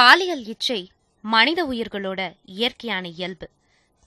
பாலியல் இச்சை மனித உயிர்களோட இயற்கையான இயல்பு.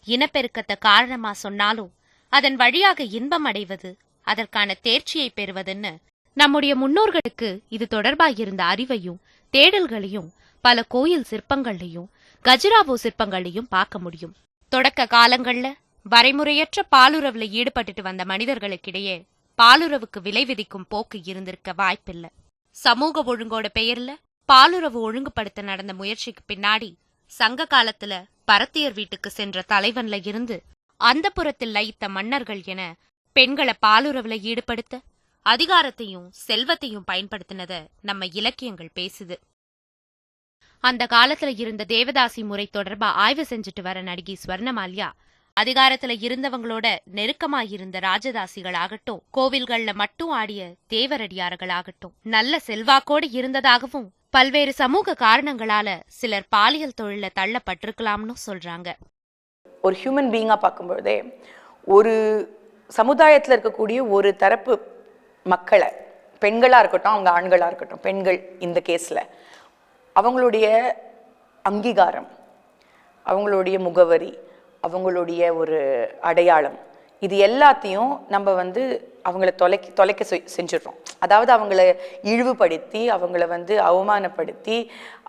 இனப்பெருக்கத்தை காரணமா சொன்னாலும் அதன் வழியாக இன்பம் அடைவது அதற்கான தேர்ச்சியை பெறுவதுன்னு நம்முடைய முன்னோர்களுக்கு இது தொடர்பாயிருந்த அறிவையும் தேடல்களையும் பல கோயில் சிற்பங்கள்லையும் கஜுராவோ சிற்பங்கள்லையும் பார்க்க முடியும். தொடக்க காலங்கள்ல வரைமுறையற்ற பாலுறவுல ஈடுபட்டுட்டு வந்த மனிதர்களுக்கிடையே பாலுறவுக்கு விலை விதிக்கும் போக்கு இருந்திருக்க வாய்ப்பில்லை. சமூக ஒழுங்கோட பெயர்ல பாலுறவு ஒழுங்குபடுத்த நடந்த முயற்சிக்கு பின்னாடி சங்க காலத்துல பரத்தியர் வீட்டுக்கு சென்ற தலைவன்ல இருந்து அந்த புறத்தில் லயித்த மன்னர்கள் என பெண்களை பாலுறவுல ஈடுபடுத்த அதிகாரத்தையும் செல்வத்தையும் பயன்படுத்தினத நம்ம இலக்கியங்கள் பேசுது. அந்த காலத்துல இருந்த தேவதாசி முறை தொடர்பா ஆய்வு செஞ்சுட்டு வர நடிகை ஸ்வர்ணமால்யா அதிகாரத்துல இருந்தவங்களோட நெருக்கமாயிருந்த ராஜதாசிகளாகட்டும் கோவில்கள்ல மட்டும் ஆடிய தேவரடியார்களாகட்டும் நல்ல செல்வாக்கோடு இருந்ததாகவும் பல்வேறு சமூக காரணங்களால சிலர் பாலியல் தொழில தள்ளப்பட்டிருக்கலாம்னு சொல்றாங்க. ஒரு ஹியூமன் பீங்காக பார்க்கும்பொழுதே ஒரு சமுதாயத்தில் இருக்கக்கூடிய ஒரு தரப்பு மக்களை பெண்களாக இருக்கட்டும் அவங்க ஆண்களாக இருக்கட்டும் பெண்கள் இந்த கேஸில் அவங்களுடைய அங்கீகாரம் அவங்களுடைய முகவரி அவங்களுடைய ஒரு அடையாளம் இது எல்லாத்தையும் நம்ம வந்து அவங்கள தொலைக்க தொலைக்க செ- செஞ்சிடுறோம். அதாவது அவங்கள இழிவுபடுத்தி அவங்கள வந்து அவமானப்படுத்தி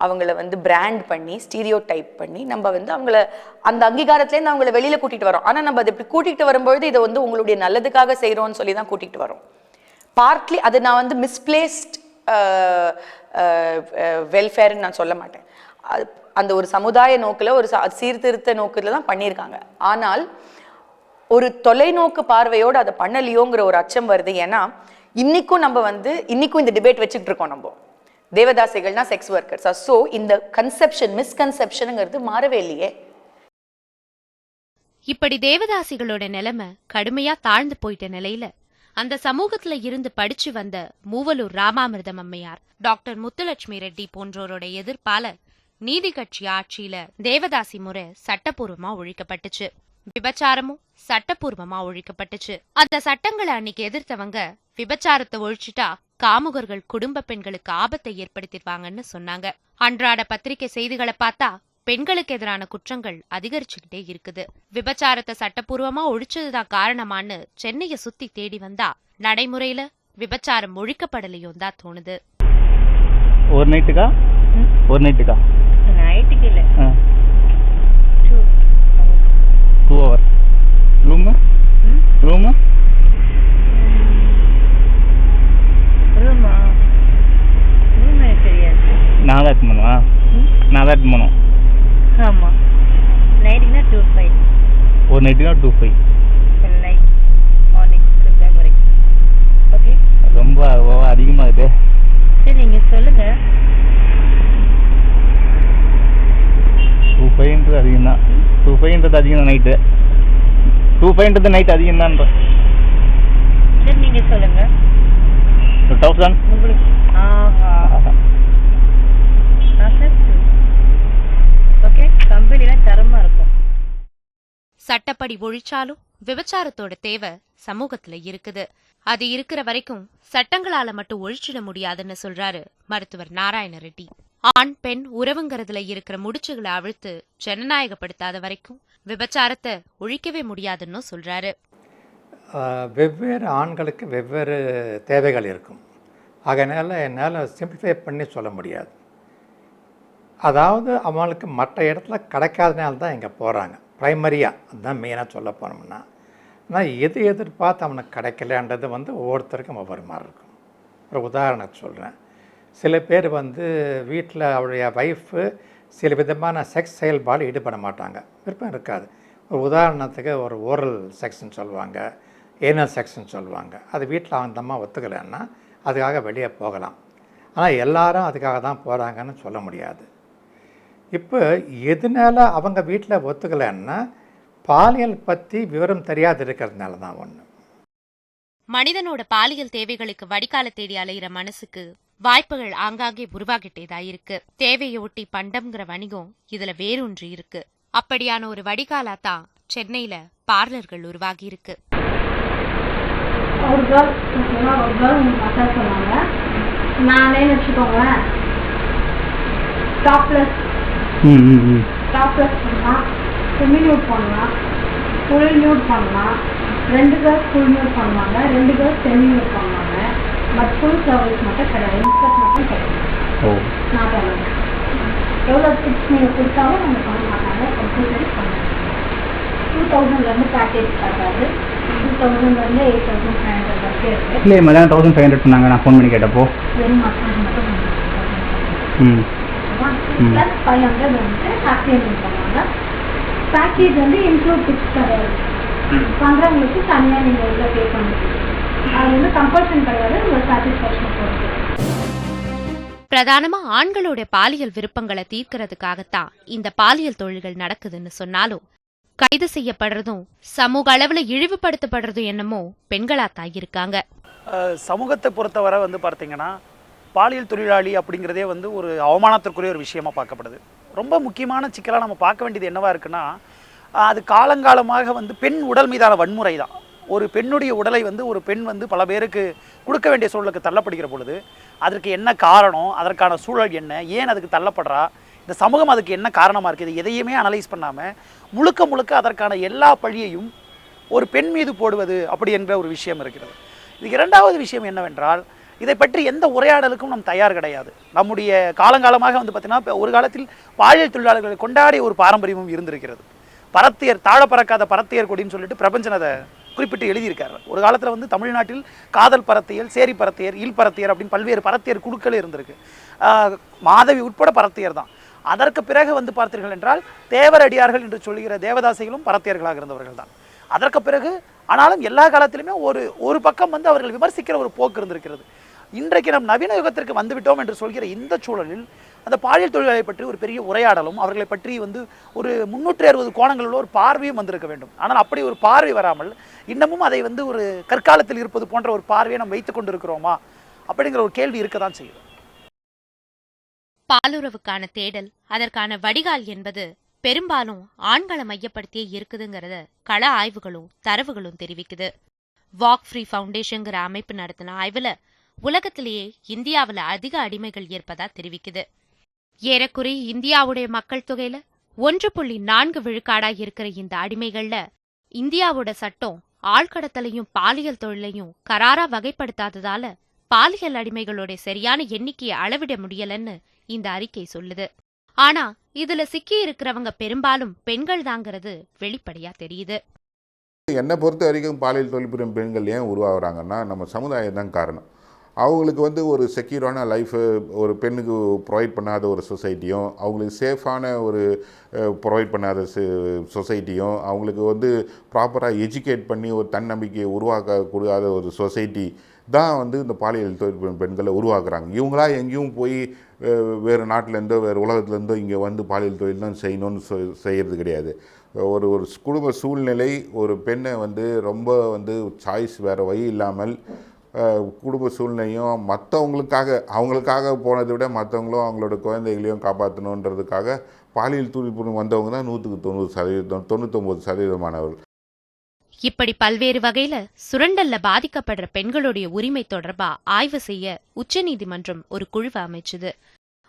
அவங்கள வந்து பிராண்ட் பண்ணி ஸ்டீரியோ டைப் பண்ணி நம்ம வந்து அவங்கள அந்த அங்கீகாரத்துலேருந்து அவங்கள வெளியில் கூட்டிகிட்டு வரோம். ஆனால் நம்ம அதை இப்படி கூட்டிகிட்டு வரும்பொழுது இதை வந்து உங்களுடைய நல்லதுக்காக செய்கிறோம்னு சொல்லி தான் கூட்டிகிட்டு வரோம். பார்ட்லி அது நான் வந்து மிஸ்பிளேஸ்ட் வெல்ஃபேர்னு நான் சொல்ல மாட்டேன். அந்த ஒரு சமுதாய நோக்கில் ஒரு ச- சீர்திருத்த நோக்கில் தான் பண்ணியிருக்காங்க. ஆனால் ஒரு தொலைநோக்கு பார்வையோடு அதை பண்ணலையோங்கிற ஒரு அச்சம் வருது. ஏன்னா இன்னைக்கும் நம்ம வந்து இன்னைக்கும் இந்த டிபேட் வச்சுக்கிட்டு இருக்கோம் நம்ம. தேவதாசிகள்னா செக்ஸ் ஒர்க்கர்ஸ் ஸோ இந்த கன்செப்ஷன் மிஸ்கன்செப்ஷனுங்கிறது மாறவே இல்லையே. இப்படி தேவதாசிகளோட நிலைமை கடுமையா தாழ்ந்து போயிட்ட நிலையில அந்த சமூகத்துல இருந்து படிச்சு வந்த மூவலூர் ராமாமிர்தம் அம்மையார் டாக்டர் முத்துலட்சுமி ரெட்டி போன்றோரோட எதிர்ப்பால நீதி கட்சி ஆட்சியில தேவதாசி முறை சட்டப்பூர்வமா ஒழிக்கப்பட்டுச்சு. விபச்சாரமும் சட்டப்பூர்வமா ஒழிக்கப்பட்டுச்சு. அந்த சட்டங்களை அன்னைக்கு எதிர்த்தவங்க விபச்சாரத்தை ஒழிச்சிட்டா காமுகர்கள் குடும்ப பெண்களுக்கு ஆபத்தை ஏற்படுத்திடுவாங்கன்னு சொன்னாங்க. அன்றாட பத்திரிகை செய்திகளை பார்த்தா பெண்களுக்கு எதிரான குற்றங்கள் அதிகரிச்சுக்கிட்டே இருக்குது. விபச்சாரத்தை சட்டப்பூர்வமா ஒழிச்சதுதான் காரணமான்னு சென்னைய சுத்தி தேடி வந்தா நடைமுறையில விபச்சாரம் ஒழிக்கப்படலையும் தான் தோணுது. ஒரு நைட்டுக்கா ஒரு நைட்டுக்கா நைட்டுக்கு இல்லை ஆ டூ ஹவர் ரூமு ரூமு ரூமா ரூம் எனக்கு தெரியாது நான் தான் எடுத்து பண்ணுவா நான் தான் எடுத்து பண்ணுவோம் ஆமாம் நைட்டுக்குனா டூ ஃபைவ் ஒரு நைட்டுக்கா டூ ஃபைவ் நைட் மார்னிங் வரைக்கும் ஓகே ரொம்ப அதிகமாகுது சரி நீங்கள் சொல்லுங்கள் டூ ஃபைவ்ன்றது அதிகம் தான் டூ ஃபைவ்ன்றது அதிகம் தான் நைட்டு டூ ஃபைவ்ன்றது நைட் அதிகம் தான்ற சரி நீங்கள் சொல்லுங்கள் ஒரு தௌசண்ட் உங்களுக்கு ஆஹா. ஓகே கம்பெனிலாம் தரமாக இருக்கும். சட்டப்படி ஒழிச்சாலும் விபச்சாரத்தோட தேவை சமூகத்துல இருக்குது. அது இருக்கிற வரைக்கும் சட்டங்களால மட்டும் ஒழிச்சிட முடியாதுன்னு சொல்றாரு மருத்துவர் நாராயண ரெட்டி. ஆண் பெண் உறவுங்கிறதுல இருக்கிற முடிச்சுகளை அவிழ்த்து ஜனநாயகப்படுத்தாத வரைக்கும் விபச்சாரத்தை ஒழிக்கவே முடியாதுன்னு சொல்றாரு. வெவ்வேறு ஆண்களுக்கு வெவ்வேறு தேவைகள் இருக்கும். அதனால் என்னால் சிம்பிளிஃபை பண்ணி சொல்ல முடியாது. அதாவது அவங்களுக்கு மற்ற இடத்துல கிடைக்காதனால தான் இங்கே போகிறாங்க ப்ரைமரியாக அதுதான் மெயினாக சொல்ல போனோம்னா. ஆனால் எது எதிர்பார்த்து அவனுக்கு கிடைக்கலன்றது வந்து ஒவ்வொருத்தருக்கும் ஒவ்வொரு மாதிரி இருக்கும். ஒரு உதாரணத்தை சொல்கிறேன் சில பேர் வந்து வீட்டில் அவருடைய ஒய்ஃபு சில விதமான செக்ஸ் செயல்பாடு ஈடுபட மாட்டாங்க. விருப்பம் இருக்காது. ஒரு உதாரணத்துக்கு ஒரு ஓரல் செக்ஸ்ன்னு சொல்லுவாங்க ஏனல் செக்ஸ்ன்னு சொல்லுவாங்க. அது வீட்டில் அந்தமாக ஒத்துக்கலைன்னா அதுக்காக வெளியே போகலாம். ஆனால் எல்லாரும் அதுக்காக தான் போகிறாங்கன்னு சொல்ல முடியாது. இப்போ எதனால அவங்க வீட்டில் ஒத்துக்கலைன்னா பாலியல் பற்றி விவரம் தெரியாது இருக்கிறதுனால தான் ஒன்று மனிதனோட பாலியல் தேவைகளுக்கு வடிகால தேடி அலையிற மனசுக்கு வாய்ப்புகள் ஆங்காங்கே உருவாகிட்டேதா இருக்கு தேவையை ஒட்டி பண்டம்ங்கிற வணிகம் இதுல வேரூன்றி இருக்கு. அப்படியான ஒரு வடிகாலா தான் சென்னையில பார்லர்கள் உருவாகி இருக்கு ஒரு கேர்ள் ஓகேவா ஒரு கேர்ள் உங்களுக்கு மசாஜ் சொன்னாங்க. நானே வச்சுக்கோங்களேன். டாப்லெஸ் டாப்லெஸ் பண்ணலாம். செமி நியூட் பண்ணலாம். ஃபுல் நியூட் பண்ணலாம். ரெண்டு கேர்ள்ஸ் ஃபுல் நியூட் பண்ணுவாங்க. ரெண்டு கேர்ள்ஸ் செமி நியூட் பண்ணுவாங்க. பட் ஃபுல் சர்வீஸ் மட்டும் கிடையாது இன்ஸ்கர்ட் மட்டும் கிடையாது ஓ. நான் பண்ணுவேன் எவ்வளோ டிப்ஸ் நீங்கள் கொடுத்தாலும் நாங்கள் பண்ண மாட்டாங்க. கம்பல்சரி பண்ணுவோம் டூ தௌசண்ட்லேருந்து பேக்கேஜ் ஸ்டார்ட் ஆகுது. டூ தௌசண்ட்லேருந்து எயிட் தௌசண்ட் ஃபைவ் ஹண்ட்ரட் வரைக்கும் இருக்குது இல்லை மதியானம் தௌசண்ட் ஃபைவ் ஹண்ட்ரட் சொன்னாங்க. நான் ஃபோன் பண்ணி கேட்டப்போ. வெறும் மசாஜ் மட்டும் ம். ப்ளஸ் ஃபைவ் ஹண்ட்ரட் வந்து ஹாப்பி பண்ணுவாங்க. பேக்கேஜ் வந்து இன்க்ளூட் டிப்ஸ் கிடையாது. பண்ணுறவங்களுக்கு தனியாக நீங்கள் உள்ள பே பண்ணுவீங்க அது வந்து கம்பல்ஷன் கிடையாது உங்கள் சாட்டிஸ்ஃபேக்ஷன் பொறுத்து பிரதானமா ஆண்களோட பாலியல் விருப்பங்களை தீர்க்கறதுக்காகத்தான் இந்த பாலியல் தொழில்கள் நடக்குதுன்னு சொன்னாலும் கைது செய்யப்படுறதும் சமூக அளவுல இழிவுபடுத்தப்படுறதும் என்னமோ பெண்களாத்தான் இருக்காங்க. அஹ் சமூகத்தை பொறுத்தவரை வந்து பார்த்தீங்கன்னா பாலியல் தொழிலாளி அப்படிங்கிறதே வந்து ஒரு அவமானத்திற்குரிய ஒரு விஷயமா பார்க்கப்படுது. ரொம்ப முக்கியமான சிக்கலாக நம்ம பார்க்க வேண்டியது என்னவா இருக்குன்னா அது காலங்காலமாக வந்து பெண் உடல் மீதான வன்முறை தான் ஒரு பெண்ணுடைய உடலை வந்து ஒரு பெண் வந்து பல பேருக்கு கொடுக்க வேண்டிய சூழலுக்கு தள்ளப்படுகிற பொழுது அதற்கு என்ன காரணம் அதற்கான சூழல் என்ன ஏன் அதுக்கு தள்ளப்படுறா இந்த சமூகம் அதுக்கு என்ன காரணமாக இருக்குது எதையுமே அனலைஸ் பண்ணாமல் முழுக்க முழுக்க அதற்கான எல்லா பழியையும் ஒரு பெண் மீது போடுவது அப்படி என்ற ஒரு விஷயம் இருக்கிறது. இது இரண்டாவது விஷயம் என்னவென்றால் இதை பற்றி எந்த உரையாடலுக்கும் நம் தயார் கிடையாது. நம்முடைய காலங்காலமாக வந்து பார்த்தீங்கன்னா ஒரு காலத்தில் பாலியல் தொழிலாளர்களை கொண்டாடிய ஒரு பாரம்பரியமும் இருந்திருக்கிறது. பரத்தியர் தாழ பறக்காத பரத்தியர் கொடின்னு சொல்லிட்டு பிரபஞ்சன் அதை குறிப்பிட்டு எழுதியிருக்காரு. ஒரு காலத்தில் வந்து தமிழ்நாட்டில் காதல் பரத்தியல் சேரி பரத்தியர் இல் பரத்தியர் அப்படின்னு பல்வேறு பரத்தியர் குழுக்கள் இருந்திருக்கு. மாதவி உட்பட பரத்தியர் தான். அதற்கு பிறகு வந்து பார்த்தீர்கள் என்றால் தேவரடியார்கள் என்று சொல்கிற தேவதாசிகளும் பரத்தியர்களாக இருந்தவர்கள் தான். அதற்கு பிறகு ஆனாலும் எல்லா காலத்திலுமே ஒரு ஒரு பக்கம் வந்து அவர்கள் விமர்சிக்கிற ஒரு போக்கு இருந்திருக்கிறது. இன்றைக்கு நம் நவீன யுகத்திற்கு வந்துவிட்டோம் என்று சொல்கிற இந்த சூழலில் அந்த பாலியல் தொழிலாளியை பற்றி ஒரு பெரிய உரையாடலும் அவர்களை பற்றி வந்து ஒரு முன்னூற்றி அறுபது கோணங்களில் ஒரு பார்வையும் வந்திருக்க வேண்டும். ஆனால் அப்படி ஒரு பார்வை வராமல் இன்னமும் அதை வந்து ஒரு கற்காலத்தில் இருப்பது போன்ற ஒரு பார்வையை நாம் வைத்துக் கொண்டிருக்கிறோமா? அப்படிங்கிற ஒரு கேள்வி இருக்க தான் செய்யுது. பாலுறவுக்கான தேடல் அதற்கான வடிகால் என்பது பெரும்பாலும் ஆண்களை மையப்படுத்தியே இருக்குதுங்கிறத கள ஆய்வுகளும் தரவுகளும் தெரிவிக்குது. வாக் ஃப்ரீ ஃபவுண்டேஷன்ங்கிற அமைப்பு நடத்தின ஆய்வுல உலகத்திலேயே இந்தியாவில் அதிக அடிமைகள் இருப்பதா தெரிவிக்குது. ஏறக்குறைய இந்தியாவுடைய மக்கள் தொகையில ஒன்று புள்ளி நான்கு விழுக்காடா இருக்கிற இந்த அடிமைகள்ல இந்தியாவோட சட்டம் ஆழ்கடத்தலையும் பாலியல் தொழிலையும் கராரா வகைப்படுத்தாததால பாலியல் அடிமைகளோட சரியான எண்ணிக்கையை அளவிட முடியலன்னு இந்த அறிக்கை சொல்லுது. ஆனா இதுல சிக்கி இருக்கிறவங்க பெரும்பாலும் பெண்கள் தாங்கிறது வெளிப்படையா தெரியுது. என்னை பொறுத்த வரைக்கும் பாலியல் தொழில் புரியும் பெண்கள் ஏன் உருவாகிறாங்கன்னா நம்ம சமுதாயம் தான் காரணம். அவங்களுக்கு வந்து ஒரு செக்யூரான லைஃபு ஒரு பெண்ணுக்கு ப்ரொவைட் பண்ணாத ஒரு சொசைட்டியும் அவங்களுக்கு சேஃபான ஒரு ப்ரொவைட் பண்ணாத சொசைட்டியும் அவங்களுக்கு வந்து ப்ராப்பராக எஜுகேட் பண்ணி ஒரு தன்னம்பிக்கையை உருவாக்க கூடாத ஒரு சொசைட்டி தான் வந்து இந்த பாலியல் தொழில் பெண்களை உருவாக்குறாங்க. இவங்களா எங்கேயும் போய் வேறு நாட்டிலேருந்தோ வேறு உலகத்துலேருந்தோ இங்கே வந்து பாலியல் தொழில் தான் செய்யணும்னு சொ- செய்யறது கிடையாது. ஒரு ஒரு குடும்ப சூழ்நிலை ஒரு பெண்ணை வந்து ரொம்ப வந்து சாய்ஸ் வேறு வழி இல்லாமல் குடும்ப சூழ்நிலையும் மற்றவங்களுக்காக அவங்களுக்காக போனதை விட மற்றவங்களும் அவங்களோட குழந்தைகளையும் காப்பாற்றணுன்றதுக்காக பாலியல் துடிப்பு வந்தவங்க தான் நூற்றுக்கு தொண்ணூறு சதவீதம் தொண்ணூத்தொம்பது சதவீதமானவர்கள். இப்படி பல்வேறு வகையில சுரண்டல்ல பாதிக்கப்படுற பெண்களுடைய உரிமை தொடர்பா ஆய்வு செய்ய உச்சநீதிமன்றம் ஒரு குழுவை அமைச்சுது.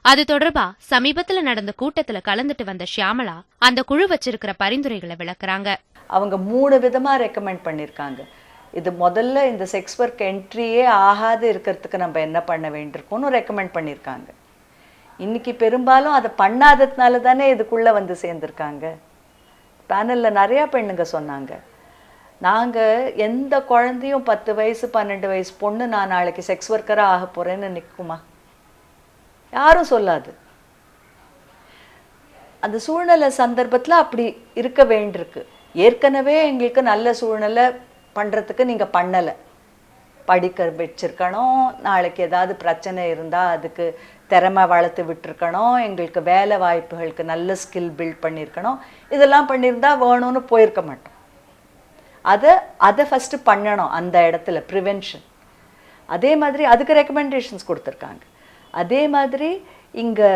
அது தொடர்பா சமீபத்துல நடந்த கூட்டத்துல கலந்துட்டு வந்த ஷியாமளா அந்த குழு வச்சிருக்கிற பரிந்துரைகளை விளக்குறாங்க. அவங்க மூணு விதமாக ரெக்கமெண்ட் பண்ணியிருக்காங்க இது முதல்ல இந்த செக்ஸ் ஒர்க் என்ட்ரியே ஆகாது இருக்கிறதுக்கு நம்ம என்ன பண்ண வேண்டியிருக்கோம்னு ரெக்கமெண்ட் பண்ணியிருக்காங்க. இன்னைக்கு பெரும்பாலும் அதை பண்ணாததுனால தானே இதுக்குள்ளே வந்து சேர்ந்துருக்காங்க. பேனலில் நிறையா பெண்ணுங்க சொன்னாங்க. நாங்கள் எந்த குழந்தையும் பத்து வயசு பன்னெண்டு வயசு பொண்ணு நான் நாளைக்கு செக்ஸ் ஒர்க்கராக ஆக போகிறேன்னு நிற்குமா யாரும் சொல்லாது. அந்த சூழ்நிலை சந்தர்ப்பத்தில் அப்படி இருக்க வேண்டியிருக்கு. ஏற்கனவே எங்களுக்கு நல்ல சூழ்நிலை பண்ணுறதுக்கு நீங்கள் பண்ணலை. படிக்க வச்சுருக்கணும். நாளைக்கு ஏதாவது பிரச்சனை இருந்தால் அதுக்கு திறமை வளர்த்து விட்டுருக்கணும். எங்களுக்கு வேலை வாய்ப்புகளுக்கு நல்ல ஸ்கில் பில்ட் பண்ணியிருக்கணும் இதெல்லாம் பண்ணியிருந்தா வேணும்னு போயிருக்க மாட்டோம். அதை அதை ஃபஸ்ட்டு பண்ணணும் அந்த இடத்துல ப்ரிவென்ஷன் அதே மாதிரி அதுக்கு ரெக்கமெண்டேஷன்ஸ் கொடுத்துருக்காங்க. அதே மாதிரி இங்கே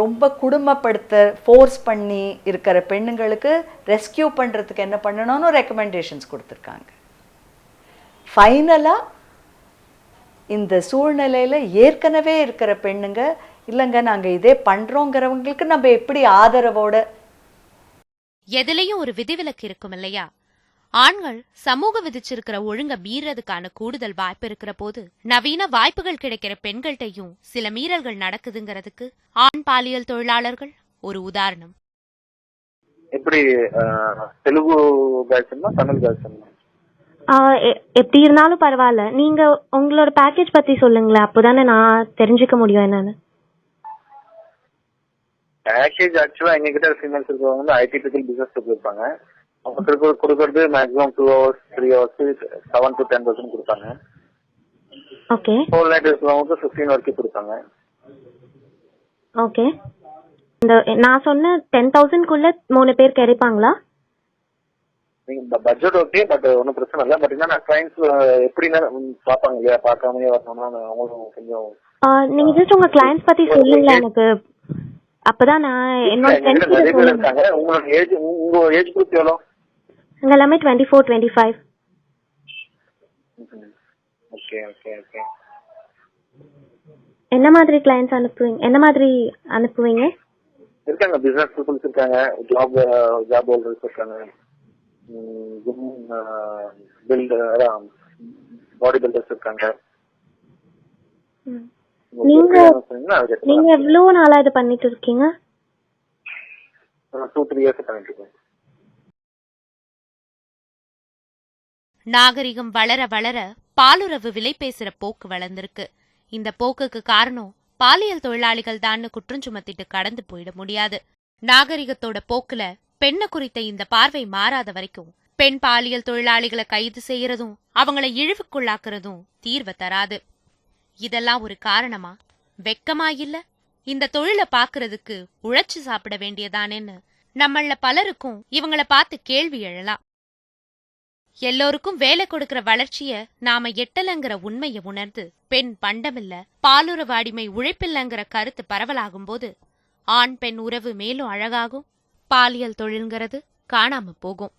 ரொம்ப குடும்பப்படுத்த ஃபோர்ஸ் பண்ணி இருக்கிற பெண்ணுங்களுக்கு ரெஸ்கியூ பண்ணுறதுக்கு என்ன பண்ணணும்னு ரெக்கமெண்டேஷன்ஸ் கொடுத்துருக்காங்க. ஃபைனலாக இந்த சூழ்நிலையில் ஏற்கனவே இருக்கிற பெண்ணுங்க இல்லைங்க நாங்கள் இதே பண்றோங்கிறவங்களுக்கு நம்ம எப்படி ஆதரவோட எதுலேயும் ஒரு விதிவிலக்கு இருக்கும் இல்லையா? ஆண்கள் சமூக விதிச்சிருக்கிற ஒழுங்க மீறதுக்கான கூடுதல் வாய்ப்பு இருக்கிற போது நவீன வாய்ப்புகள் கிடைக்கிற பெண்கள்கிட்டயும் சில மீறல்கள் நடக்குதுங்கிறதுக்கு ஆண் பாலியல் தொழிலாளர்கள் ஒரு உதாரணம். எப்படி தெலுங்கு பேட்சன்னா தமிழ் எ- எப்படி இருந்தாலும் பரவாயில்ல. நீங்க உங்களோட பேக்கேஜ் பத்தி சொல்லுங்களேன். அப்போதானே நான் தெரிஞ்சுக்க முடியும் என்னன்னு. பேக்கேஜ் ஆக்சுவலா எங்ககிட்ட ஃபீமேல்ஸ் இருக்கிறவங்க வந்து ஐடி பிக்கல் பிசினஸ் கொடுப்பாங்க அவங்க கொடுக்க- கொடுக்கறது maximum two hours three hours seven to ten percent கொடுப்பாங்க ஓகே ஹோல் நைட் இருக்கிறவங்களுக்கு ஃபிஃப்டீன் வரைக்கும் கொடுப்பாங்க ஓகே இந்த நான் சொன்ன டென் தௌசண்ட்குள்ள மூணு பேர் கிடைப்பாங்களா? நீங்க பட்ஜெட் ஓகே பட் ஒன்றும் பிரச்சனை இல்லை. பட் என்னன்னா கிளைண்ட்ஸ் எப்படின்னா பார்ப்பாங்க இல்லையா? பார்க்காமலே வரணும்னா அவங்களும் கொஞ்சம் நீங்க ஜஸ்ட் உங்க கிளைண்ட்ஸ் பத்தி சொல்லுங்களேன் எனக்கு. அப்பதான் நான் என்னோட ஃப்ரெண்ட்ஸ் சொல்லுங்க. உங்களோட ஏஜ் உங்க ஏஜ் குரூப் எவ்வளோ? இங்க எல்லாமே twenty four twenty five okay okay okay என்ன மாதிரி கிளைண்ட்ஸ் அனுப்புவீங்க? என்ன மாதிரி அனுப்புவீங்க? இருக்காங்க பிசினஸ் பீப்புள்ஸ் இருக்காங்க ஜாப் ஜாப் ஹோல்டர்ஸ் இருக்காங்க. பில்டர் பாடி பில்டர்ஸ் இருக்காங்க. நீங்க நீங்க எவ்வளவு நாளா இது பண்ணிட்டு இருக்கீங்க? டூ த்ரீ இயர்ஸ் பண்ணிட்டு இருக்கேன். நாகரிகம் வளர வளர பாலுறவு விலை பேசுற போக்கு வளர்ந்திருக்கு. இந்த போக்குக்கு காரணம் பாலியல் தொழிலாளிகள் தான் குற்றம் சுமத்திட்டு கடந்து போயிட முடியாது. நாகரிகத்தோட போக்குல பெண்ண குறித்த இந்த பார்வை மாறாத வரைக்கும் பெண் பாலியல் தொழிலாளிகளை கைது செய்யறதும் அவங்கள இழிவுக்குள்ளாக்குறதும் தீர்வை தராது. இதெல்லாம் ஒரு காரணமா? வெக்கமா இல்ல இந்த தொழிலை பாக்குறதுக்கு உழைச்சு சாப்பிட வேண்டியதானேன்னு நம்மள பலருக்கும் இவங்கள பார்த்து கேள்வி எழலாம். எல்லோருக்கும் வேலை கொடுக்கிற வளர்ச்சிய நாம எட்டலங்கிற உண்மையை உணர்ந்து பெண் பண்டமில்ல பாலுறவு அடிமை உழைப்பில்லங்கிற கருத்து பரவலாகும் போது ஆண் பெண் உறவு மேலும் அழகாகும் பாலியல் தொழில்ங்கிறது காணாம போகும்.